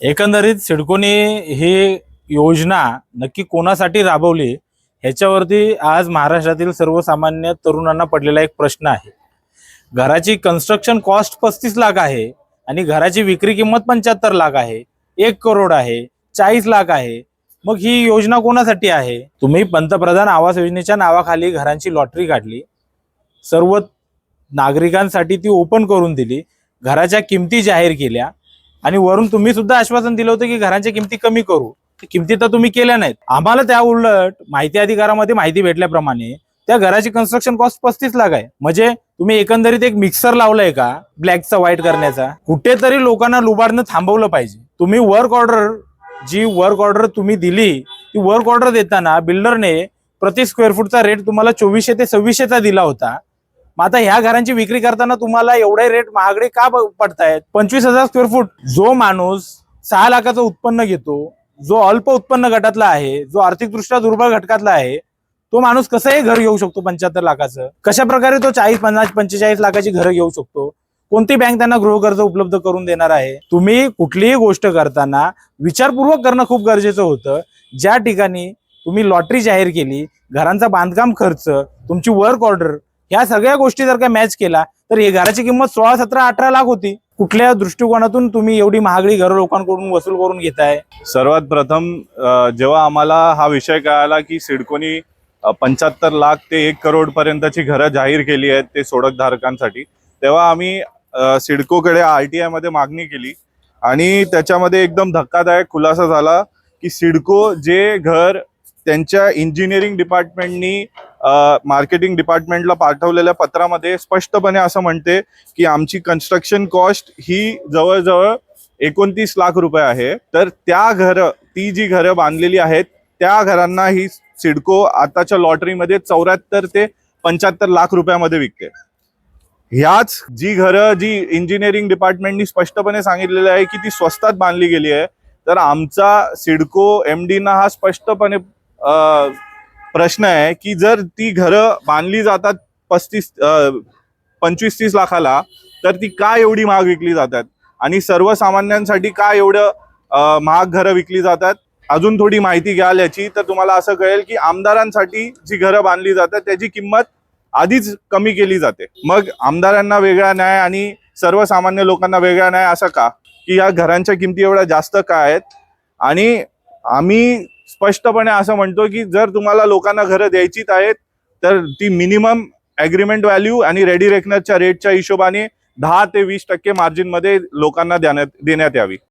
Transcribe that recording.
एकंदरीत सिडकोने ही योजना नक्की कोणासाठी राबवली ह्याच्यावरती आज महाराष्ट्रातील सर्वसामान्य तरुणांना पडलेला एक प्रश्न आहे. घराची कन्स्ट्रक्शन कॉस्ट पस्तीस लाख आहे आणि घराची विक्री किंमत पंच्याहत्तर लाख आहे एक करोड आहे चाळीस लाख आहे. मग ही योजना कोणासाठी आहे? तुम्ही पंतप्रधान आवास योजनेच्या नावाखाली घरांची लॉटरी काढली सर्व नागरिकांसाठी ती ओपन करून दिली घराच्या किमती जाहीर केल्या आणि वरून तुम्ही सुद्धा आश्वासन दिलं होतं की घरांच्या किमती कमी करू. किमती तर तुम्ही केल्या नाहीत. आम्हाला त्या उलट माहिती अधिकारामध्ये माहिती भेटल्याप्रमाणे त्या घराची कन्स्ट्रक्शन कॉस्ट पस्तीस लाख आहे. म्हणजे तुम्ही एकंदरीत एक मिक्सर लावलाय का? ब्लॅकचा व्हाईट करण्याचा? कुठेतरी लोकांना लुबाडणं थांबवलं पाहिजे. तुम्ही वर्क ऑर्डर जी वर्क ऑर्डर तुम्ही दिली ती वर्क ऑर्डर देताना बिल्डरने प्रति स्क्वेअर फूटचा रेट तुम्हाला चोवीसशे ते सव्वीसशेचा दिला होता. मग आता ह्या घरांची विक्री करताना तुम्हाला एवढे रेट महागडे का पडतायत? पंचवीस हजार स्क्वेअर फूट जो माणूस सहा लाखाचं उत्पन्न घेतो जो अल्प उत्पन्न गटातला आहे जो आर्थिकदृष्ट्या दुर्बल घटकातला आहे तो माणूस कसंही घर घेऊ शकतो पंच्याहत्तर लाखाचं. कशा प्रकारे तो चाळीस पन्नास पंचेचाळीस लाखाची घरं घेऊ शकतो? कोणती बँक त्यांना गृहकर्ज उपलब्ध करून देणार आहे? तुम्ही कुठलीही गोष्ट करताना विचारपूर्वक करणं खूप गरजेचं होतं. ज्या ठिकाणी तुम्ही लॉटरी जाहीर केली घरांचा बांधकाम खर्च तुमची वर्क ऑर्डर ह्या सगळ्या गोष्टी जर का मॅच केला तर हे घराची किंमत सोळा सतरा अठरा लाख होती. कुठल्या दृष्टिकोनातून तुम्ही एवढी महागडी घर लोकांकडून वसूल करून घेताय? सर्वात प्रथम जेव्हा आम्हाला हा विषय कळाला की सिडकोनी पंच्याहत्तर लाख ते एक करोड पर्यंतची घरं जाहीर केली आहेत ते सोडकधारकांसाठी तेव्हा आम्ही सिडकोकडे आर टी मध्ये मागणी केली. आणि त्याच्यामध्ये एकदम धक्कादायक खुलासा झाला की सिडको जे घर त्यांच्या इंजिनिअरिंग डिपार्टमेंटनी मार्केटिंग डिपार्टमेंटला पाठवलेल्या पत्रामध्ये स्पष्टपणे असं म्हणते की आमची कन्स्ट्रक्शन कॉस्ट ही जवळजवळ एकोणतीस लाख रुपये आहे. तर त्या घरं ती जी घरं बांधलेली आहेत त्या घरांना ही सिडको आताच्या लॉटरीमध्ये चौऱ्याहत्तर ते पंच्याहत्तर लाख रुपयामध्ये विकते. ह्याच जी घरं जी इंजिनिअरिंग डिपार्टमेंटनी स्पष्टपणे सांगितलेलं आहे की ती स्वस्तात बांधली गेली आहे. तर आमचा सिडको एम ना हा स्पष्टपणे प्रश्न आहे की जर ती घरं बांधली जातात पस्तीस पंचवीस तीस लाखाला तर ती का एवढी महाग विकली जातात? आणि सर्वसामान्यांसाठी का एवढं महाग घरं विकली जातात? अजून थोडी माहिती घ्याल याची तर तुम्हाला असं कळेल की आमदारांसाठी जी घरं बांधली जातात त्याची किंमत आधीच कमी केली जाते. मग आमदारांना वेगळा न्याय आणि सर्वसामान्य लोकांना वेगळा न्याय असा का? की या घरांच्या किमती एवढ्या जास्त का आहेत? आणि आम्ही स्पष्टपणे असं म्हणतो की जर तुम्हाला लोकांना घरं द्यायचीच आहेत तर ती मिनिमम ॲग्रीमेंट व्हॅल्यू आणि रेडी रेकनरच्या रेटच्या हिशोबाने दहा ते वीस टक्के मार्जिनमध्ये लोकांना देण्यात देण्यात यावी.